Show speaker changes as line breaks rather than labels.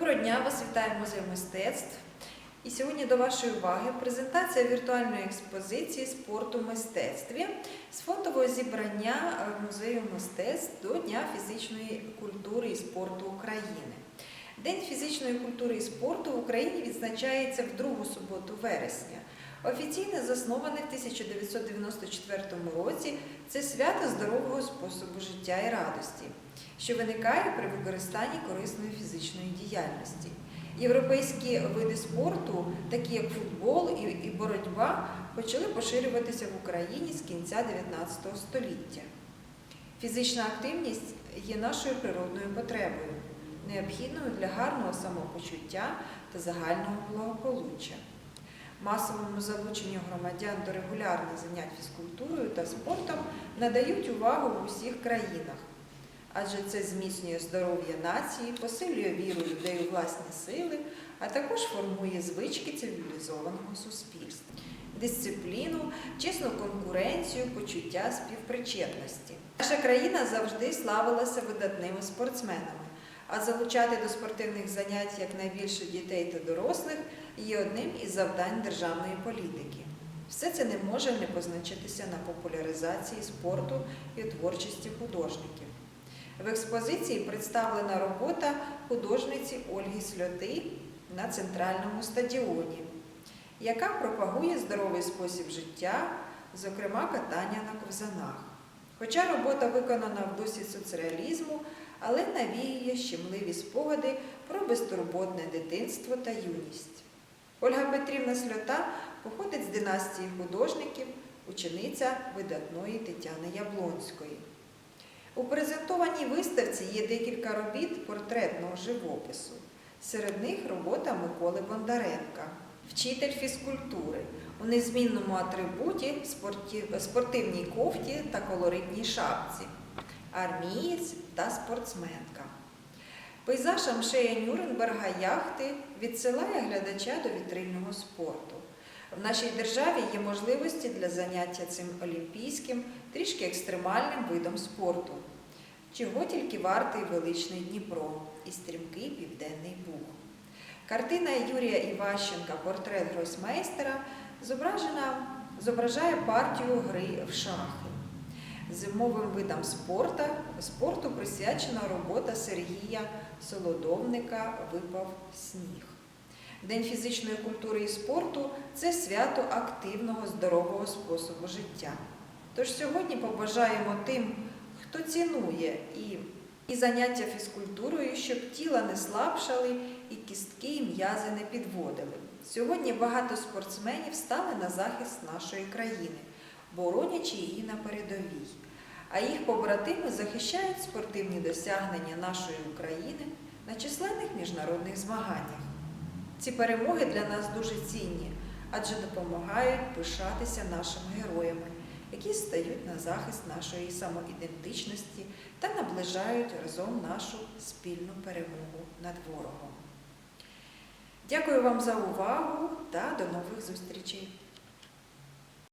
Доброго дня, вас вітає музей мистецтв. І сьогодні до вашої уваги презентація віртуальної експозиції спорту в мистецтві з фондового зібрання е, музею мистецтв до Дня фізичної культури і спорту України. День фізичної культури і спорту в Україні відзначається в другу суботу вересня. Офіційно засноване в 1994 році це свято здорового способу життя і радості, що виникає при використанні корисної фізичної діяльності. Європейські види спорту, такі як футбол і боротьба, почали поширюватися в Україні з кінця 19 століття. Фізична активність є нашою природною потребою, необхідною для гарного самопочуття та загального благополуччя. Масовому залученню громадян до регулярних занять фізкультурою та спортом надають увагу в усіх країнах, адже це зміцнює здоров'я нації, посилює віру людей у власні сили, а також формує звички цивілізованого суспільства, дисципліну, чесну конкуренцію, почуття співпричетності. Наша країна завжди славилася видатними спортсменами. А залучати до спортивних занять якнайбільше дітей та дорослих є одним із завдань державної політики. Все це не може не позначитися на популяризації спорту і творчості художників. В експозиції представлена робота художниці Ольги Сльоти на центральному стадіоні, яка пропагує здоровий спосіб життя, зокрема катання на ковзанах. Хоча робота виконана в дусі соцреалізму, але навіює щемливі спогади про безтурботне дитинство та юність. Ольга Петрівна Сльота походить з династії художників, учениця видатної Тетяни Яблонської. У презентованій виставці є декілька робіт портретного живопису. Серед них робота Миколи Бондаренка, вчитель фізкультури у незмінному атрибуті спортивній кофті та колоритній шапці армієць та спортсменка. Пейзаж Амшея Нюрнберга яхти відсилає глядача до вітрильного спорту. В нашій державі є можливості для заняття цим олімпійським, трішки екстремальним видом спорту, чого тільки вартий величний Дніпро і стрімкий Південний Буг. Картина Юрія Іващенка Портрет гросмейстера зображена, зображає партію гри в шахи. Зимовим видам спорту, спорту присвячена робота Сергія Солодовника Випав сніг. День фізичної культури і спорту це свято активного здорового способу життя. Тож сьогодні побажаємо тим, хто цінує і, і заняття фізкультурою, щоб тіла не слабшали і кістки і м'язи не підводили. Сьогодні багато спортсменів стали на захист нашої країни боронячи її на передовій. А їх побратими захищають спортивні досягнення нашої України на численних міжнародних змаганнях. Ці перемоги для нас дуже цінні, адже допомагають пишатися нашими героями, які стають на захист нашої самоідентичності та наближають разом нашу спільну перемогу над ворогом. Дякую вам за увагу та до нових зустрічей!